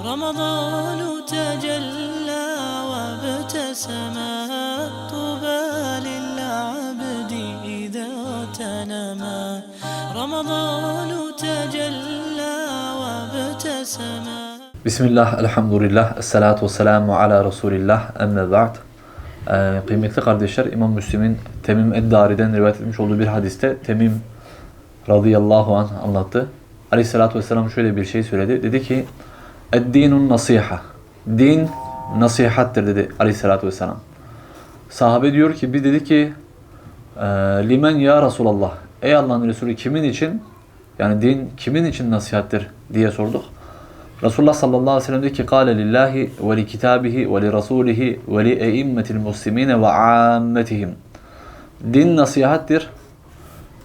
رمضان تجلى وابتسما طوبى للعبد إذا تنما رمضان تجلى وابتسما Bismillah, elhamdülillah, esselatu vesselamu ala Resulillah, emme ba'd. Ee, kıymetli kardeşler, İmam Müslim'in Temim Eddari'den rivayet etmiş olduğu bir hadiste Temim radıyallahu anh anlattı. Aleyhissalatu vesselam şöyle bir şey söyledi. Dedi ki, Eddinun nasiha. Din nasihattir dedi aleyhissalatu vesselam. Sahabe diyor ki, biz dedi ki, "Ee, limen ya Resulallah. Ey Allah'ın Resulü kimin için? Yani din kimin için nasihattir diye sorduk. Resulullah sallallahu aleyhi ve sellem diyor ki kâle lillahi ve li kitabihi ve li rasulihi ve li eimmetil muslimine ve ammetihim. Din nasihattir.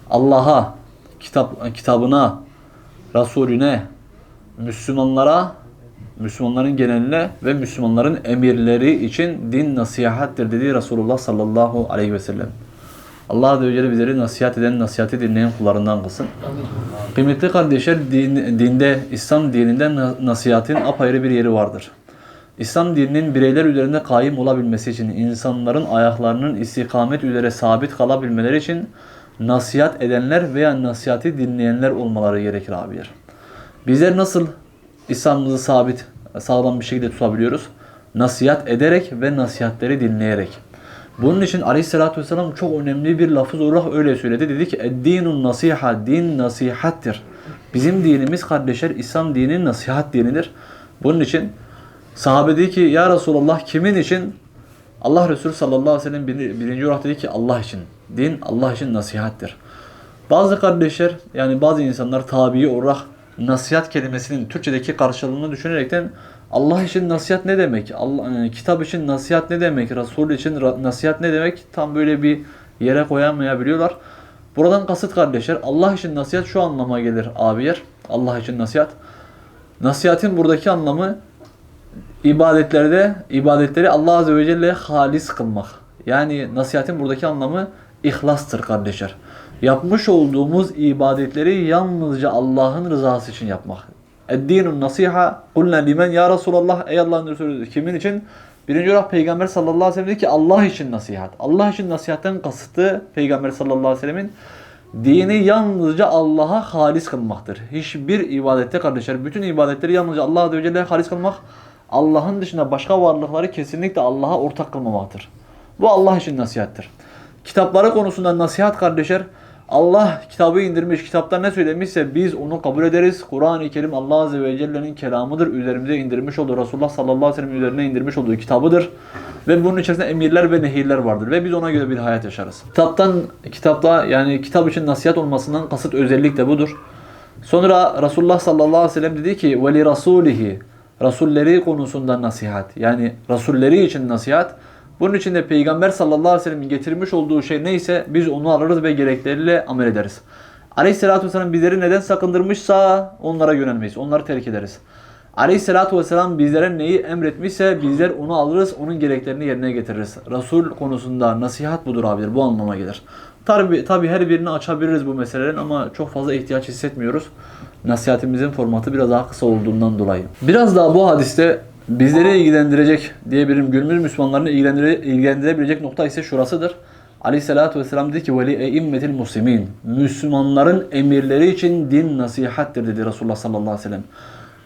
Allah'a, kitap, kitabına, Resulüne, Müslümanlara, Müslümanların geneline ve Müslümanların emirleri için din nasihattir dedi Resulullah sallallahu aleyhi ve sellem. Allah Azze ve Celle bizleri nasihat eden, nasihati dinleyen kullarından kılsın. Kıymetli kardeşler, din, dinde, İslam dininde na- nasihatin apayrı bir yeri vardır. İslam dininin bireyler üzerinde kaim olabilmesi için, insanların ayaklarının istikamet üzere sabit kalabilmeleri için nasihat edenler veya nasihati dinleyenler olmaları gerekir abiler. Bizler nasıl İslam'ımızı sabit, sağlam bir şekilde tutabiliyoruz? Nasihat ederek ve nasihatleri dinleyerek. Bunun için Aleyhisselatü Vesselam çok önemli bir lafız olarak öyle söyledi. Dedi ki Eddinun nasiha, din nasihattir. Bizim dinimiz kardeşler İslam dini nasihat dinidir. Bunun için sahabe dedi ki ya Resulallah kimin için? Allah Resulü sallallahu aleyhi ve sellem bir- birinci olarak dedi ki Allah için. Din Allah için nasihattir. Bazı kardeşler yani bazı insanlar tabi olarak nasihat kelimesinin Türkçedeki karşılığını düşünerekten Allah için nasihat ne demek? Allah, e, kitap için nasihat ne demek? Resul için nasihat ne demek? Tam böyle bir yere koyamayabiliyorlar. Buradan kasıt kardeşler Allah için nasihat şu anlama gelir abiyer. Allah için nasihat. Nasihatin buradaki anlamı ibadetlerde ibadetleri Allah Azze ve Celle'ye halis kılmak. Yani nasihatin buradaki anlamı ihlastır kardeşler. Yapmış olduğumuz ibadetleri yalnızca Allah'ın rızası için yapmak. Eddinun nasiha kulna limen ya Resulallah ey Allah'ın Resulü kimin için? Birinci olarak Peygamber sallallahu aleyhi ve sellem dedi ki Allah için nasihat. Allah için nasihatten kasıtı Peygamber sallallahu aleyhi ve sellemin dini yalnızca Allah'a halis kılmaktır. Hiçbir ibadette kardeşler bütün ibadetleri yalnızca Allah Azze ve Celle'ye halis kılmak Allah'ın dışında başka varlıkları kesinlikle Allah'a ortak kılmamaktır. Bu Allah için nasihattir. Kitapları konusunda nasihat kardeşler Allah kitabı indirmiş, kitapta ne söylemişse biz onu kabul ederiz. Kur'an-ı Kerim Allah Azze ve Celle'nin kelamıdır. Üzerimize indirmiş olduğu, Resulullah sallallahu aleyhi ve sellem üzerine indirmiş olduğu kitabıdır. Ve bunun içerisinde emirler ve nehirler vardır. Ve biz ona göre bir hayat yaşarız. Kitaptan, kitapta yani kitap için nasihat olmasından kasıt özellikle budur. Sonra Resulullah sallallahu aleyhi ve sellem dedi ki rasulihi Rasulleri konusunda nasihat. Yani Rasulleri için nasihat. Bunun için de Peygamber sallallahu aleyhi ve sellemin getirmiş olduğu şey neyse biz onu alırız ve gerekleriyle amel ederiz. Aleyhisselatü vesselam bizleri neden sakındırmışsa onlara yönelmeyiz. Onları terk ederiz. Aleyhisselatü vesselam bizlere neyi emretmişse bizler onu alırız, onun gereklerini yerine getiririz. Resul konusunda nasihat budur abiler. Bu anlama gelir. Tabi, tabi her birini açabiliriz bu meselelerin ama çok fazla ihtiyaç hissetmiyoruz. Nasihatimizin formatı biraz daha kısa olduğundan dolayı. Biraz daha bu hadiste bizleri ilgilendirecek diyebilirim. Günümüz Müslümanlarını ilgilendire, ilgilendirebilecek nokta ise şurasıdır. Aleyhissalatü vesselam dedi ki veli eimmetil muslimin. Müslümanların emirleri için din nasihattir dedi Resulullah sallallahu aleyhi ve sellem.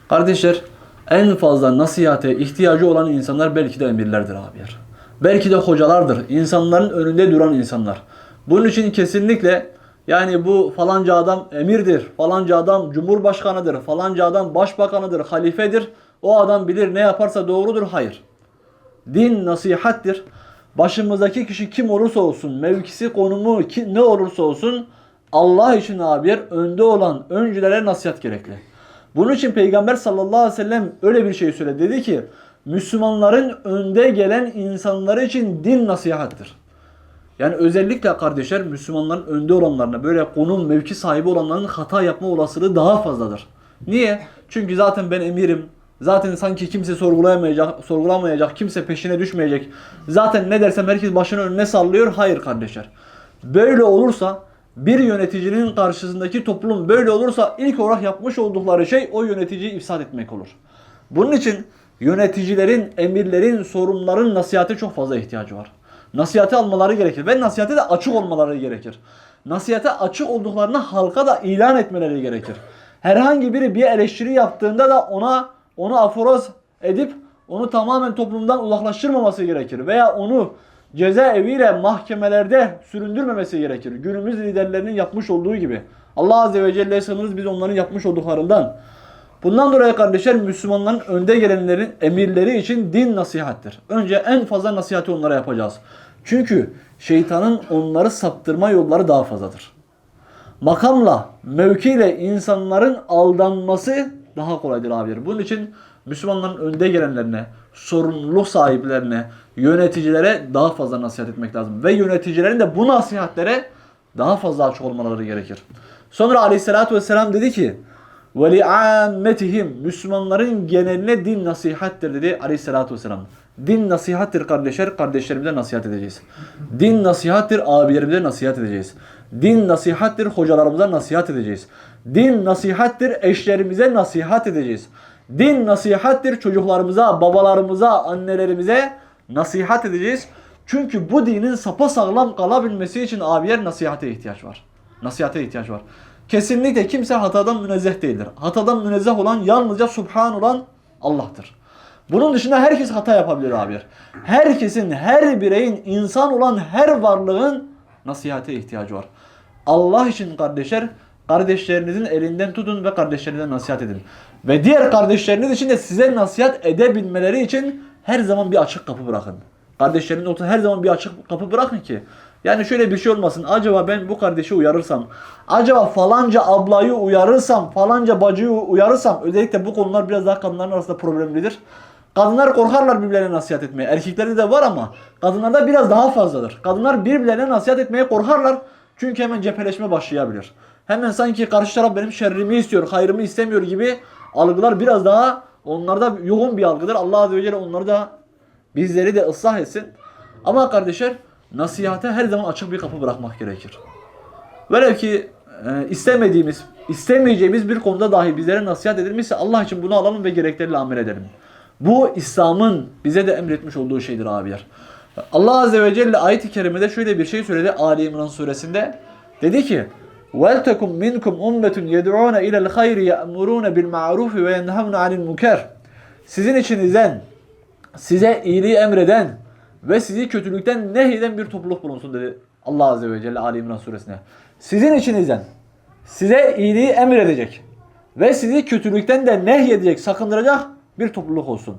Kardeşler en fazla nasihate ihtiyacı olan insanlar belki de emirlerdir abiler. Belki de hocalardır. İnsanların önünde duran insanlar. Bunun için kesinlikle yani bu falanca adam emirdir, falanca adam cumhurbaşkanıdır, falanca adam başbakanıdır, halifedir. O adam bilir ne yaparsa doğrudur. Hayır. Din nasihattir. Başımızdaki kişi kim olursa olsun, mevkisi, konumu ki, ne olursa olsun Allah için abiler önde olan öncülere nasihat gerekli. Bunun için Peygamber sallallahu aleyhi ve sellem öyle bir şey söyledi. Dedi ki Müslümanların önde gelen insanları için din nasihattır. Yani özellikle kardeşler Müslümanların önde olanlarına böyle konum mevki sahibi olanların hata yapma olasılığı daha fazladır. Niye? Çünkü zaten ben emirim. Zaten sanki kimse sorgulayamayacak, sorgulamayacak, kimse peşine düşmeyecek. Zaten ne dersem herkes başını önüne sallıyor. Hayır kardeşler. Böyle olursa bir yöneticinin karşısındaki toplum böyle olursa ilk olarak yapmış oldukları şey o yöneticiyi ifsad etmek olur. Bunun için yöneticilerin, emirlerin, sorunların nasihate çok fazla ihtiyacı var. Nasihate almaları gerekir ve nasihate de açık olmaları gerekir. Nasihate açık olduklarını halka da ilan etmeleri gerekir. Herhangi biri bir eleştiri yaptığında da ona onu aforoz edip onu tamamen toplumdan uzaklaştırmaması gerekir veya onu cezaeviyle mahkemelerde süründürmemesi gerekir. Günümüz liderlerinin yapmış olduğu gibi. Allah Azze ve Celle'ye sığınırız biz onların yapmış olduklarından. Bundan dolayı kardeşler Müslümanların önde gelenlerin emirleri için din nasihattir. Önce en fazla nasihati onlara yapacağız. Çünkü şeytanın onları saptırma yolları daha fazladır. Makamla, mevkiyle insanların aldanması daha kolaydır abiler. Bunun için Müslümanların önde gelenlerine, sorumluluk sahiplerine, yöneticilere daha fazla nasihat etmek lazım. Ve yöneticilerin de bu nasihatlere daha fazla açık olmaları gerekir. Sonra aleyhissalatü vesselam dedi ki وَلِعَامَّتِهِمْ Müslümanların geneline din nasihattir dedi aleyhissalatü vesselam. Din nasihattir kardeşler, kardeşlerimize nasihat edeceğiz. Din nasihattir, abilerimize nasihat edeceğiz. Din nasihattir, hocalarımıza nasihat edeceğiz. Din nasihattir, eşlerimize nasihat edeceğiz. Din nasihattir, çocuklarımıza, babalarımıza, annelerimize nasihat edeceğiz. Çünkü bu dinin sapasağlam kalabilmesi için abiyer nasihate ihtiyaç var. Nasihate ihtiyaç var. Kesinlikle kimse hatadan münezzeh değildir. Hatadan münezzeh olan yalnızca Subhan olan Allah'tır. Bunun dışında herkes hata yapabilir abiler. Herkesin, her bireyin, insan olan her varlığın nasihate ihtiyacı var. Allah için kardeşler, kardeşlerinizin elinden tutun ve kardeşlerinize nasihat edin. Ve diğer kardeşleriniz için de size nasihat edebilmeleri için her zaman bir açık kapı bırakın. Kardeşlerinin ortasına her zaman bir açık kapı bırakın ki. Yani şöyle bir şey olmasın. Acaba ben bu kardeşi uyarırsam, acaba falanca ablayı uyarırsam, falanca bacıyı uyarırsam, özellikle bu konular biraz daha kadınların arasında problemlidir. Kadınlar korkarlar birbirlerine nasihat etmeye. Erkeklerde de var ama kadınlarda biraz daha fazladır. Kadınlar birbirlerine nasihat etmeye korkarlar. Çünkü hemen cepheleşme başlayabilir. Hemen sanki karşı taraf benim şerrimi istiyor, hayrımı istemiyor gibi algılar biraz daha onlarda yoğun bir algıdır. Allah Azze ve Celle onları da bizleri de ıslah etsin. Ama kardeşler nasihate her zaman açık bir kapı bırakmak gerekir. Velev ki e, istemediğimiz, istemeyeceğimiz bir konuda dahi bizlere nasihat edilmişse Allah için bunu alalım ve gerekleriyle amel edelim. Bu İslam'ın bize de emretmiş olduğu şeydir abiler. Allah Azze ve Celle ayet-i kerimede şöyle bir şey söyledi Ali İmran suresinde. Dedi ki وَلْتَكُمْ مِنْكُمْ اُمَّةٌ يَدْعُونَ اِلَى الْخَيْرِ يَأْمُرُونَ بِالْمَعْرُوفِ وَيَنْهَوْنَ عَنِ الْمُكَرِ Sizin içinizden size iyiliği emreden ve sizi kötülükten nehyeden bir topluluk bulunsun dedi Allah Azze ve Celle Ali İmran suresine. Sizin içinizden size iyiliği emredecek ve sizi kötülükten de nehyedecek, sakındıracak bir topluluk olsun.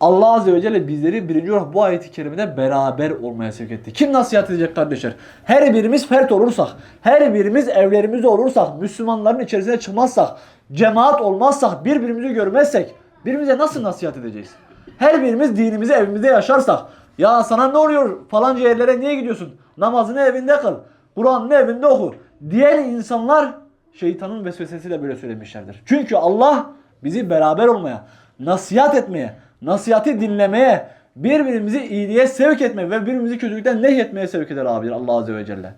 Allah Azze ve Celle bizleri birinci olarak bu ayeti kerimede beraber olmaya sevk etti. Kim nasihat edecek kardeşler? Her birimiz fert olursak, her birimiz evlerimizde olursak, Müslümanların içerisine çıkmazsak, cemaat olmazsak, birbirimizi görmezsek, birbirimize nasıl nasihat edeceğiz? Her birimiz dinimizi evimizde yaşarsak, ya sana ne oluyor falanca yerlere niye gidiyorsun? Namazını evinde kıl, Kur'an'ını evinde oku. Diğer insanlar şeytanın vesvesesiyle böyle söylemişlerdir. Çünkü Allah bizi beraber olmaya, nasihat etmeye, nasihati dinlemeye, birbirimizi iyiliğe sevk etmeye ve birbirimizi kötülükten nehyetmeye sevk eder abi Allah Azze ve Celle.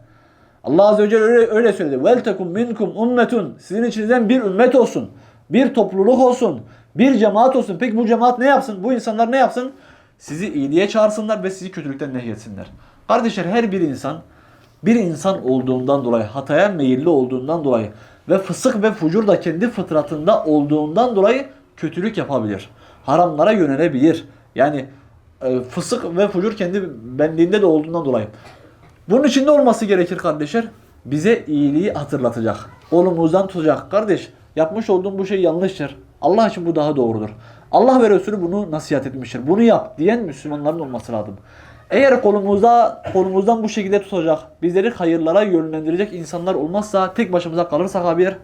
Allah Azze ve Celle öyle, öyle söyledi. Vel tekum minkum ummetun. Sizin içinizden bir ümmet olsun. Bir topluluk olsun. Bir cemaat olsun. Peki bu cemaat ne yapsın? Bu insanlar ne yapsın? Sizi iyiliğe çağırsınlar ve sizi kötülükten nehyetsinler. Kardeşler her bir insan bir insan olduğundan dolayı, hataya meyilli olduğundan dolayı ve fısık ve fucur da kendi fıtratında olduğundan dolayı kötülük yapabilir. Haramlara yönelebilir. Yani e, fısık ve fucur kendi benliğinde de olduğundan dolayı. Bunun içinde olması gerekir kardeşler. Bize iyiliği hatırlatacak. Kolumuzdan tutacak. Kardeş yapmış olduğun bu şey yanlıştır. Allah için bu daha doğrudur. Allah ve Resulü bunu nasihat etmiştir. Bunu yap diyen Müslümanların olması lazım. Eğer kolumuzda kolumuzdan bu şekilde tutacak, bizleri hayırlara yönlendirecek insanlar olmazsa tek başımıza kalırsak haber,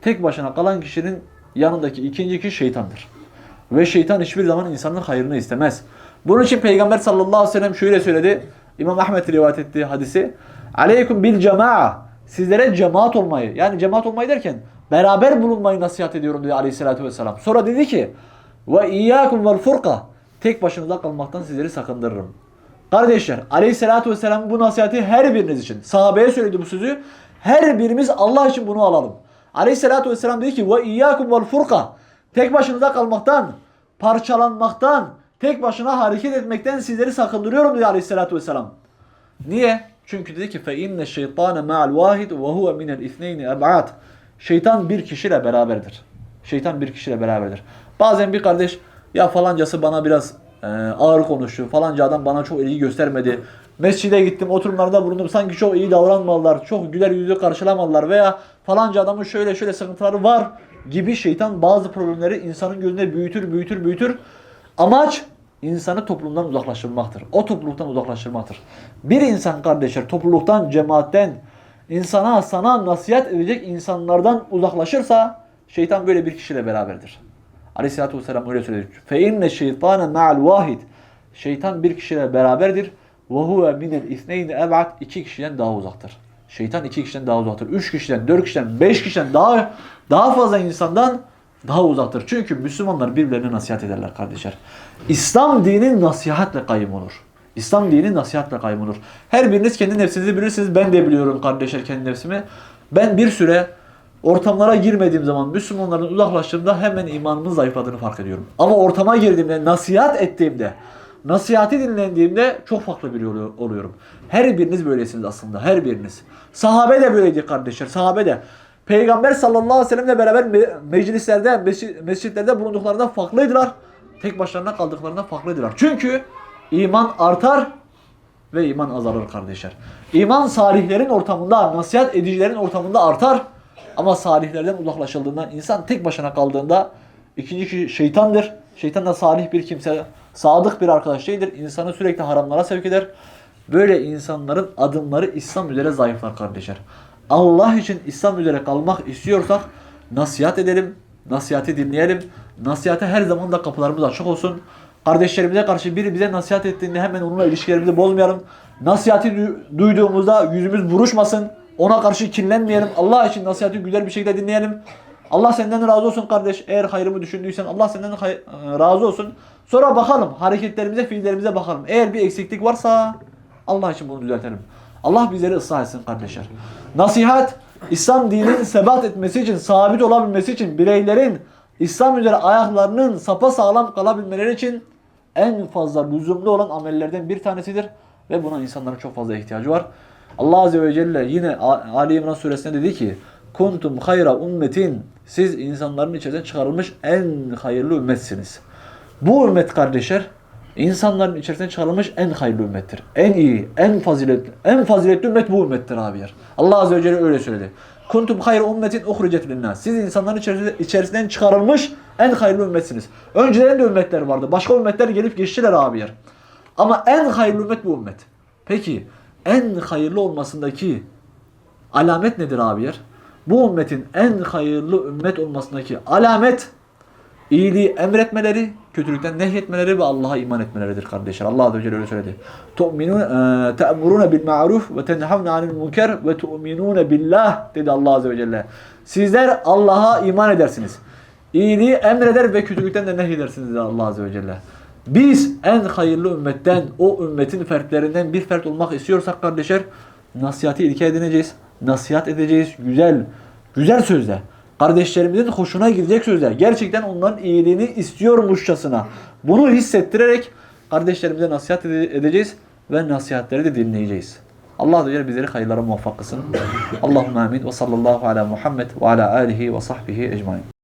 tek başına kalan kişinin yanındaki ikinci kişi şeytandır. Ve şeytan hiçbir zaman insanın hayrını istemez. Bunun için Peygamber sallallahu aleyhi ve sellem şöyle söyledi. İmam Ahmet rivayet ettiği hadisi. Aleykum bil cema'a. Sizlere cemaat olmayı, yani cemaat olmayı derken beraber bulunmayı nasihat ediyorum dedi aleyhissalatü vesselam. Sonra dedi ki ve iyyakum vel furqa. Tek başınıza kalmaktan sizleri sakındırırım. Kardeşler aleyhissalatü vesselam bu nasihati her biriniz için. Sahabeye söyledi bu sözü. Her birimiz Allah için bunu alalım. Aleyhissalatü vesselam dedi ki ve iyyakum vel furka. Tek başınıza kalmaktan, parçalanmaktan, tek başına hareket etmekten sizleri sakındırıyorum dedi aleyhissalatü vesselam. Niye? Çünkü dedi ki fe inne şeytane ma'al vahid ve huve minel isneyni eb'at. Şeytan bir kişiyle beraberdir. Şeytan bir kişiyle beraberdir. Bazen bir kardeş ya falancası bana biraz e, ağır konuştu. Falanca adam bana çok ilgi göstermedi. Mescide gittim, oturumlarda bulundum. Sanki çok iyi davranmadılar. Çok güler yüzlü karşılamadılar. Veya falanca adamın şöyle şöyle sıkıntıları var gibi şeytan bazı problemleri insanın gözünde büyütür, büyütür, büyütür. Amaç insanı toplumdan uzaklaştırmaktır. O topluluktan uzaklaştırmaktır. Bir insan kardeşler topluluktan, cemaatten, insana, sana nasihat edecek insanlardan uzaklaşırsa şeytan böyle bir kişiyle beraberdir. Aleyhisselatü Vesselam öyle söyledi. فَاِنَّ الشَّيْطَانَ مَعَ الْوَاحِدِ Şeytan bir kişiyle beraberdir. وَهُوَ مِنَ الْاِثْنَيْنِ اَبْعَدْ İki kişiden daha uzaktır. Şeytan iki kişiden daha uzaktır. Üç kişiden, dört kişiden, beş kişiden daha daha fazla insandan daha uzaktır. Çünkü Müslümanlar birbirlerine nasihat ederler kardeşler. İslam dini nasihatle kayyum olur. İslam dini nasihatle kayyum olur. Her biriniz kendi nefsinizi bilirsiniz. Ben de biliyorum kardeşler kendi nefsimi. Ben bir süre ortamlara girmediğim zaman Müslümanlardan uzaklaştığımda hemen imanımın zayıfladığını fark ediyorum. Ama ortama girdiğimde, nasihat ettiğimde, nasihati dinlendiğimde çok farklı biri oluyor- oluyorum. Her biriniz böylesiniz aslında. Her biriniz. Sahabe de böyleydi kardeşler. Sahabe de. Peygamber sallallahu aleyhi ve sellemle beraber me- meclislerde, mescitlerde bulunduklarında farklıydılar. Tek başlarına kaldıklarında farklıydılar. Çünkü iman artar ve iman azalır kardeşler. İman salihlerin ortamında, nasihat edicilerin ortamında artar. Ama salihlerden uzaklaşıldığında, insan tek başına kaldığında ikinci kişi şeytandır. Şeytan da salih bir kimse, sadık bir arkadaş değildir. İnsanı sürekli haramlara sevk eder. Böyle insanların adımları İslam üzere zayıflar kardeşler. Allah için İslam üzere kalmak istiyorsak nasihat edelim, nasihati dinleyelim. Nasihate her zaman da kapılarımız açık olsun. Kardeşlerimize karşı biri bize nasihat ettiğinde hemen onunla ilişkilerimizi bozmayalım. Nasihati du- duyduğumuzda yüzümüz buruşmasın. Ona karşı kinlenmeyelim. Allah için nasihati güzel bir şekilde dinleyelim. Allah senden razı olsun kardeş. Eğer hayrımı düşündüysen Allah senden e, razı olsun. Sonra bakalım hareketlerimize, fiillerimize bakalım. Eğer bir eksiklik varsa Allah için bunu düzeltelim. Allah bizleri ıslah etsin kardeşler. Nasihat, İslam dininin sebat etmesi için, sabit olabilmesi için, bireylerin İslam üzere ayaklarının sapa sağlam kalabilmeleri için en fazla lüzumlu olan amellerden bir tanesidir. Ve buna insanların çok fazla ihtiyacı var. Allah Azze ve Celle yine Ali İmran suresinde dedi ki Kuntum hayra ummetin Siz insanların içerisinden çıkarılmış en hayırlı ümmetsiniz. Bu ümmet kardeşler insanların içerisinden çıkarılmış en hayırlı ümmettir. En iyi, en faziletli, en faziletli ümmet bu ümmettir abiler. Allah Azze ve Celle öyle söyledi. Kuntum hayra ummetin uhricet linnas. Siz insanların içerisi- içerisinden çıkarılmış en hayırlı ümmetsiniz. Önceden de ümmetler vardı. Başka ümmetler gelip geçtiler abiler. Ama en hayırlı ümmet bu ümmet. Peki en hayırlı olmasındaki alamet nedir abiler? Bu ümmetin en hayırlı ümmet olmasındaki alamet iyiliği emretmeleri, kötülükten nehyetmeleri ve Allah'a iman etmeleridir kardeşler. Allah Azze ve Celle öyle söyledi. Ma'ruf ve tenhavne anil münker ve tu'minune billah dedi Allah Azze ve Celle. Sizler Allah'a iman edersiniz. İyiliği emreder ve kötülükten de nehyedersiniz dedi Allah Azze ve Celle. Biz en hayırlı ümmetten, o ümmetin fertlerinden bir fert olmak istiyorsak kardeşler, nasihati ilke edineceğiz. Nasihat edeceğiz güzel, güzel sözle. Kardeşlerimizin hoşuna gidecek sözler. Gerçekten onların iyiliğini istiyormuşçasına. Bunu hissettirerek kardeşlerimize nasihat ede- edeceğiz ve nasihatleri de dinleyeceğiz. Allah Celle bizleri hayırlara muvaffak kılsın. Allahümme amin ve sallallahu ala Muhammed ve ala alihi ve sahbihi ecmain.